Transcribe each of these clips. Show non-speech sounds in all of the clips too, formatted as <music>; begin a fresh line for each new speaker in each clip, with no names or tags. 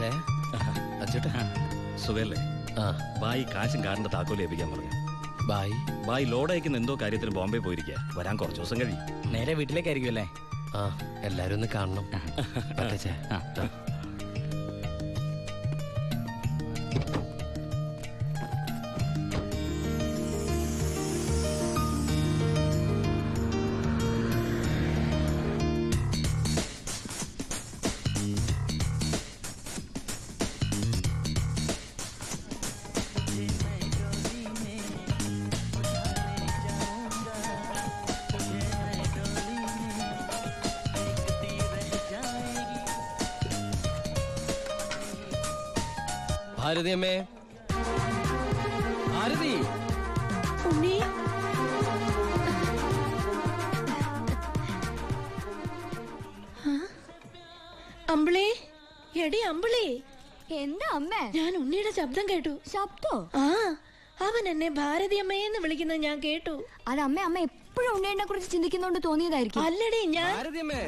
ചേട്ടാ
സുഖല്ലേ?
ആ.
ബായി കാശും കാറിന്റെ താക്കോൽ ഏൽപ്പിക്കാൻ പറഞ്ഞു.
ബായി?
ബായി ലോഡ് അയക്കുന്ന എന്തോ കാര്യത്തിന് ബോംബെ പോയിരിക്കുക വരാൻ കുറച്ച് ദിവസം കഴിയും.
നേരെ വീട്ടിലേക്കായിരിക്കും അല്ലേ?
ആ. എല്ലാരും ഒന്ന് കാണണം. പറ്റച്ചേ ഭാരതി അമ്മേ? ആരതി?
ഉണ്ണി? അമ്പിളി? എടി അമ്പിളി.
എന്താ അമ്മേ?
ഞാൻ ഉണ്ണിയുടെ ശബ്ദം കേട്ടു.
ശബ്ദോ?
ആ അവൻ എന്നെ ഭാരതി അമ്മയെന്ന് വിളിക്കുന്നത് ഞാൻ കേട്ടു.
അത് അമ്മ അമ്മ എപ്പോഴും ഉണ്ണിയെ കുറിച്ച് ചിന്തിക്കുന്നോണ്ട് തോന്നിയതായിരിക്കും.
അല്ലടി ഞാൻ
ഭാരതി അമ്മേ.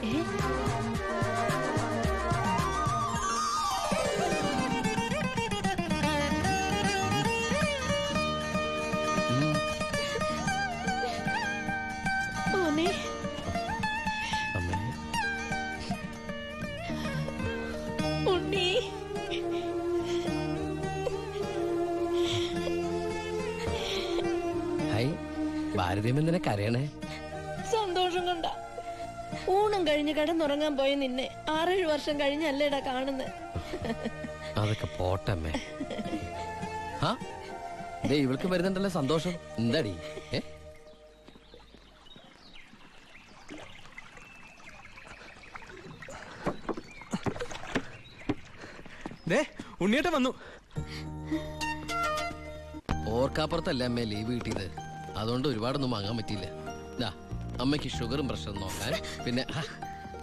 ഭാരതി നിനക്ക് അറിയണേ കരയണേ?
സന്തോഷം കൊണ്ട. ഊണം കഴിഞ്ഞ് കിടന്നുറങ്ങാൻ പോയ നിന്നെ ആറേഴ് വർഷം കഴിഞ്ഞല്ലേടാ കാണുന്നത്
അതൊക്കെ പോട്ടമ്മേ. ഹേ ദേ ഇവൾക്ക് വരുന്നുണ്ടല്ലോ സന്തോഷം. എന്താടി?
ദേ ഉണ്ണിയേട്ട വന്നു.
ഓർക്കാപ്പുറത്തല്ലേ അമ്മേ ലീവ് കിട്ടിയത്? അതുകൊണ്ട് ഒരുപാടൊന്നും വാങ്ങാൻ പറ്റിയില്ല. ദാ അമ്മയ്ക്ക് ഷുഗറും പ്രഷറും നോക്കാൻ. പിന്നെ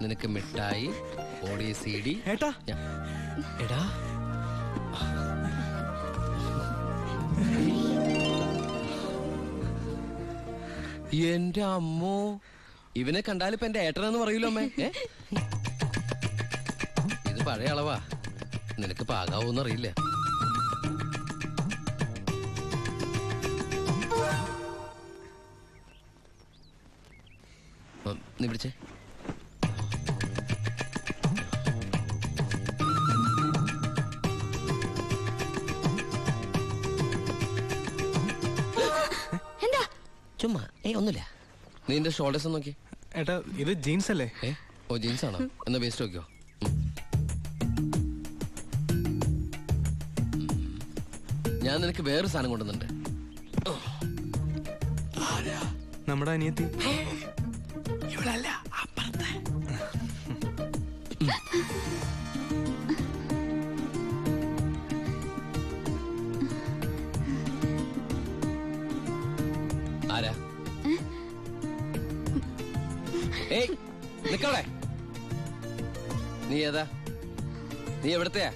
നിനക്ക് മിഠായി ഓടി സി ഡി
ഏട്ടാ.
എടാ. എന്റെ അമ്മോ. ഇവനെ കണ്ടാൽ ഇപ്പൊ എന്റെ ഏട്ടനെന്ന് പറയൂലോ അമ്മേ? ഇത് പഴയ അളവാ. നിനക്ക് പാകാവൂന്ന് നീ പിടിച്ചേ.
എന്താ?
ചുമ്മാ. ഏ ഒന്നുമില്ല. നീ എന്റെ ഷോൾഡേഴ്സ് നോക്കി.
ഏട്ടാ ഇത് ജീൻസ് അല്ലേ?
ഏ? ഓ ജീൻസ് ആണോ? എന്നാ വേസ്റ്റ് നോക്കിയോ. ഞാൻ നിനക്ക് വേറൊരു സാധനം കൊണ്ടുവന്നുണ്ട്
നമ്മുടെ അനിയത്തി.
ആരാ? ഏയ് നിക്കവിടെ. നീ ഏതാ? നീ എവിടത്തെയാ?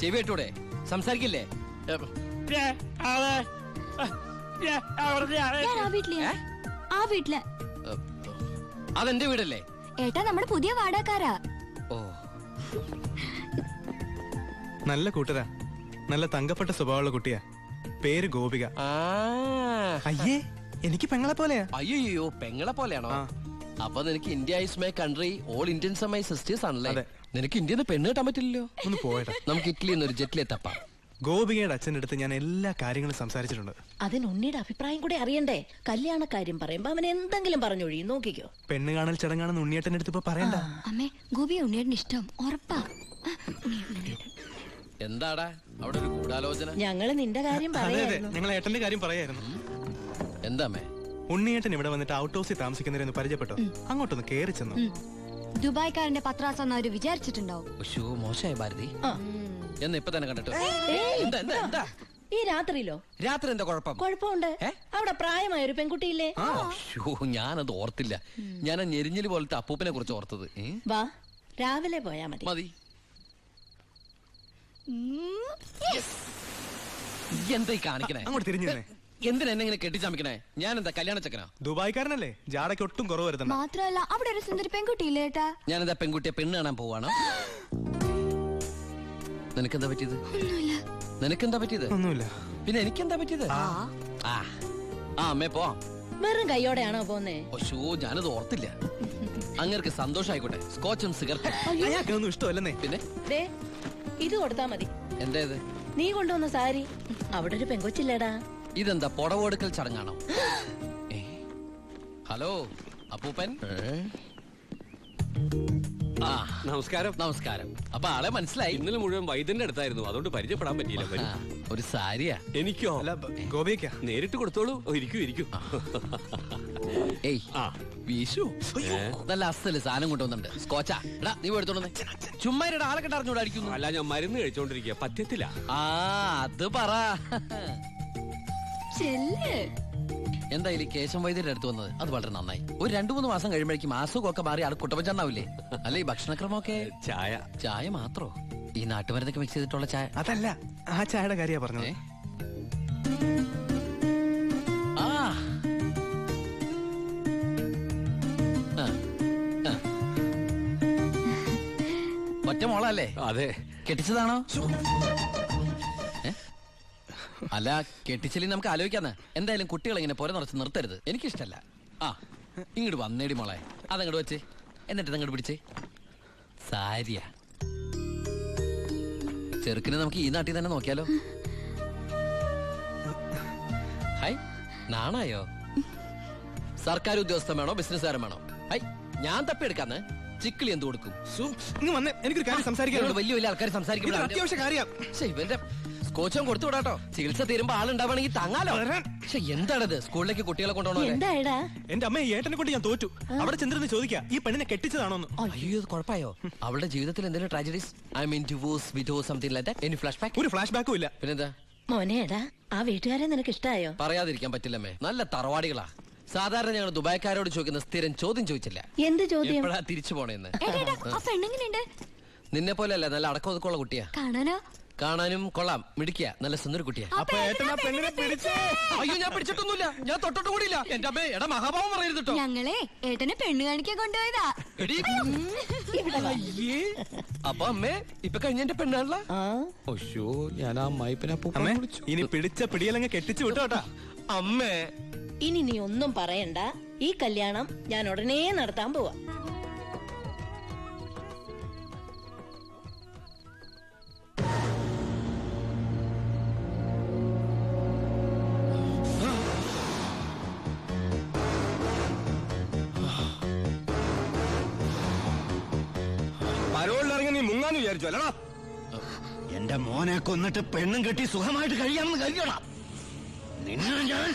ചെവി ഇട്ടൂടെ? സംസാരിക്കില്ലേ?
ആ വീട്ടിലെ ആ
വീട്ടിൽ അതെന്റെ വീടല്ലേ?
ഏട്ടാ നമ്മുടെ പുതിയ വാടകക്കാരാ.
ഓ.
നല്ല കൂട്ടരാ. നല്ല തങ്കപ്പെട്ട സ്വഭാവമുള്ള കുട്ടിയാ. പേര് ഗോപിക.
ആ.
അയ്യേ എനിക്ക് പെങ്ങളെ പോലെയാ.
അയ്യോ പെങ്ങളെ പോലെയാണോ. അപ്പൊ നിനക്ക് India is my country all Indians my sisters ആണല്ലേ. നിനക്ക് ഇന്ത്യ പെണ്ണ് കിട്ടാൻ പറ്റില്ലല്ലോ.
ഒന്ന് പോയേട്ടാ
നമുക്ക് ഇറ്റലിയിൽ നിന്ന് ഒരു ജെറ്റിലെ തപ്പാം.
ഗോപികയുടെ അച്ഛന്റെ അടുത്ത് ഞാൻ എല്ലാ കാര്യങ്ങളും സംസാരിച്ചിട്ടുണ്ട്.
അതിന് ഉണ്ണിയുടെ അഭിപ്രായം കൂടെ അറിയണ്ടേ? കല്യാണ കാര്യം പറയുമ്പോ അവൻ എന്തെങ്കിലും പറഞ്ഞൊഴിയും. നോക്കിക്കോ.
പെണ്ണ് കാണൽ ചടങ്ങാണെന്ന് ഉണ്ണിയേട്ടന്റെ അടുത്ത് ഇപ്പൊ പറയണ്ട.
അമ്മേ ഗോപി ഉണ്ണിയുടെ ഇഷ്ടം. ഉറപ്പാ.
എന്താടാ? അവിടെ ഒരു ഗൂഢാലോചന.
ഞങ്ങൾ നിന്റെ കാര്യം
അതെ അതെ.
പറയായിരുന്നു.
ഞങ്ങൾ ഏട്ടന്റെ കാര്യം പറയായിരുന്നു.
എന്താ മേ
ഉണ്ണിയേട്ടൻ ഇവിടെ വന്നിട്ട് ഔട്ട് ഹൗസിൽ താമസിക്കുന്നവരെന്ന് പരിചയപ്പെട്ടോ? അങ്ങോട്ടൊന്ന് കേറി ചെന്നു.
ദുബായ്ക്കാരന്റെ പത്രാസം അവർ വിചാരിച്ചിട്ടുണ്ടാവും.
മോശമായ ഭാരതി.
ആ.
എന്ന് ഇപ്പൊ തന്നെ കണ്ടിട്ട്?
ഏയ്,
എന്താ എന്താ എന്താ?
ഈ രാത്രിയിലോ?
രാത്രി എന്താ കുഴപ്പം?
കുഴപ്പമുണ്ട്.
ഏ?
അവിടെ പ്രായമായ ഒരു പെൺകുട്ടിയില്ലേ
അയ്യോ ഞാനത് ഓർത്തില്ല. ഞാൻ ആ ഞെരിഞ്ഞിൽ പോലത്തെ അപ്പൂപ്പനെ കുറിച്ച് ഓർത്തത്. ഏ?
വാ രാവിലെ പോയാ മതി.
മതി. എന്താ ഈ കാണിക്കണേ?
അങ്ങോട്ട് തിരിഞ്ഞു
എന്തിനാ എന്നെ ഇങ്ങനെ കെട്ടിച്ചമിക്കണേ ഞാൻ എന്താ കല്യാണ ചക്കനാ?
ദുബായ്ക്കാരനല്ലേ? ജാടയ്ക്ക് ഒട്ടും കുറവ് വരുത്തണ്ട.
മാത്രമല്ല അവിടെ ഒരു സുന്ദരി പെൺകുട്ടിയില്ലേ ഏട്ടാ?
ഞാൻ എന്താ പെൺകുട്ടിയെ പെണ്ണ് കാണാൻ പോവാണ്? <gasps> നിനക്കെന്താ പറ്റിയത്? നിനക്കെന്താ പറ്റിയത്?
ഒന്നുമില്ല.
പിന്നെ എനിക്കെന്താ പറ്റിയത്? ആ. ആ. അമ്മേ പോ.
വെറും കൈയോടെയാണോ പോന്നേ
ഷോ ഞാനത് ഓർത്തില്ല. അങ്ങർക്ക് സന്തോഷായിക്കോട്ടെ. സ്കോച്ചും സിഗരറ്റും
അയാൾക്കൊന്നും ഇഷ്ടമല്ലെന്നേ.
പിന്നെ?
ദേ ഇത് കൊടുത്താ മതി.
എന്താ ഇത്?
നീ കൊണ്ടുവന്ന സാരി. അവിടെ ഒരു പെങ്കൊച്ചില്ലേടാ.
ഇതെന്താ പുടവെടുക്കൽ ചടങ്ങാണോ? ഹലോ അപ്പൂപ്പൻ? ആ
നമസ്കാരം.
നമസ്കാരം. അപ്പൊ ആളെ മനസ്സിലായി.
ഇന്നലെ മുഴുവൻ വൈദ്യന്റെ അടുത്തായിരുന്നു. അതുകൊണ്ട് പരിചയപ്പെടാൻ പറ്റിയില്ല വരൂ.
ഒരു സാരിയാ.
എനിക്കോ?
അല്ല ഗോപിക്കാ
നേരിട്ട് കൊടുത്തോളൂ. ഓ, ഇരിക്കൂ ഇരിക്കൂ. <laughs>
ഏയ്
ആ.
വീശു നല്ല അസ്സൽ സാധനം കൊണ്ടുവന്നിട്ടുണ്ട്. സ്കോച്ചാ. എടാ നീ എടുത്തോണ്ടേ ചുമ്മാ ഇരടാ, ആളെ കണ്ട് അറിഞ്ഞൂടെ അടിക്കുന്നു.
അല്ല ഞാൻ മരുന്ന് കഴിച്ചോണ്ടിരിക്കുക പറ്റത്തില്ല
ആ അത് പറ.
ചെല്ല്.
എന്തായാലും കേശം വൈദ്യരുടെ അടുത്ത് വന്നത്? അത് വളരെ നന്നായി. ഒരു രണ്ടു മൂന്ന് മാസം കഴിയുമ്പോഴേക്കും അസുഖമൊക്കെ മാറി ആൾ കുട്ടപ്പച്ചണ്ടാവില്ലേ അല്ല ഈ ഭക്ഷണക്രമമൊക്കെ?
ചായ.
ചായ മാത്രോ? ഈ നാട്ടുമരുന്നൊക്കെ മിക്സ് ചെയ്തിട്ടുള്ള ചായ.
അതല്ല ആ ചായയുടെ കാര്യ പറഞ്ഞത്.
ഏ? ആ. ആ. ആ. ഒറ്റ മോളല്ലേ?
അതെ.
കെട്ടിച്ചതാണോ? അല്ല കെട്ടിച്ചില്ലേ നമുക്ക് ആലോചിക്കാന്ന്. എന്തായാലും കുട്ടികൾ ഇങ്ങനെ പുര നിറച്ച് നിർത്തരുത്. എനിക്കിഷ്ടല്ല. ആ ഇങ്ങോട്ട് വന്നേടി മോളെ. അതങ്ങോട്ട് വെച്ച്. എന്നിട്ട് അങ്ങോട്ട് പിടിച്ചേ. സാരിയ. ചെറുക്കിനെ നമുക്ക് ഈ നാട്ടിൽ തന്നെ നോക്കിയാലോ? ഹൈ നാണായോ? സർക്കാർ ഉദ്യോഗസ്ഥൻ വേണോ ബിസിനസ്സുകാരൻ വേണോ? ഹൈ ഞാൻ തപ്പിയെടുക്കാന്ന്. ചിക്കിളി എന്ത് കൊടുക്കും?
എനിക്കൊരു കാര്യം
വലിയ വലിയ ആൾക്കാർ
അത്യാവശ്യ കാര്യം.
ശ്ശെ, ഇവന്റെ സ്കോച്ചും കൊടുത്തു വിടാട്ടോ. ചികിത്സ തീരുമ്പോ ആളുണ്ടാവണമെങ്കിൽ താങ്ങാലോ. പക്ഷെ എന്താണത്? സ്കൂളിലേക്ക് കുട്ടികളെ കൊണ്ടുപോകണോ
എന്റെ അമ്മ ഏട്ടനെ കൊണ്ട് ഞാൻ തോറ്റു. അവിടെ ചെന്നിരുന്ന് ചോദിക്കാ ഈ പെണ്ണിനെ കെട്ടിച്ചതാണോന്ന്.
അയ്യോ ഇത് കുഴപ്പമായോ? അവളുടെ ജീവിതത്തിൽ എന്തെങ്കിലും tragedies I mean divorce widow something like that any flashback
ഒരു ഫ്ലാഷ് ബാക്കും ഇല്ല.
പിന്നെന്താ?
മോനേടാ ആ വീട്ടുകാരെ നിനക്ക് ഇഷ്ടായോ
പറയാതിരിക്കാൻ പറ്റില്ലമ്മേ. നല്ല തറവാടികളാ. സാധാരണ ഞങ്ങൾ ദുബായ്ക്കാരോട് ചോദിക്കുന്ന സ്ഥിരം ചോദ്യം ചോദിച്ചില്ല.
എന്ത് ചോദ്യം?
എപ്പോഴാ തിരിച്ചു പോണേന്ന്? നിന്നെ പോലെയല്ല നല്ല അടക്കം ഒതുക്കമുള്ള കുട്ടിയാ.
കാണാനോ?
കാണാനും കൊള്ളാം. മിടിക്കുക നല്ല സുന്ദര കുട്ടിയാ.
അപ്പൊ ഏട്ടൻ ആ പെണ്ണിനെ പിടിച്ചേ
അയ്യോ ഞാൻ പിടിച്ചിട്ടൊന്നുമില്ല. ഞാൻ തൊട്ടിട്ട് കൂടിയില്ല. എന്റെ അമ്മേ എടാ മഹാഭാവം പറയരുത് കേട്ടോ
ഞങ്ങളെ ഏട്ടനെ പെണ്ണ് കാണിക്കാൻ കൊണ്ടുപോയതാ.
എടീ.
ഇവിടെ
അയ്യേ. അപ്പൊ അമ്മേ ഇപ്പൊ കഴിഞ്ഞ എന്റെ പെണ്ണാണല്ല.
ഒശോ ഞാൻ ആ അമ്മായിപ്പനെ
അമ്മേ ഇനി പിടിച്ച പിടിയലങ്ങ് കെട്ടിച്ചു വിട്ടോട്ടാ
അമ്മേ.
ഇനി നീ ഒന്നും പറയണ്ട. ഈ കല്യാണം ഞാൻ ഉടനെ നടത്താൻ പോവാ.
പരോളിലിറങ്ങി നീ വിചാരിച്ചു അല്ലടാ. എന്റെ മോനെ കൊന്നിട്ട് പെണ്ണും കെട്ടി സുഖമായിട്ട് കഴിയാമെന്ന് കരുതണം നിന്നെ ഞാൻ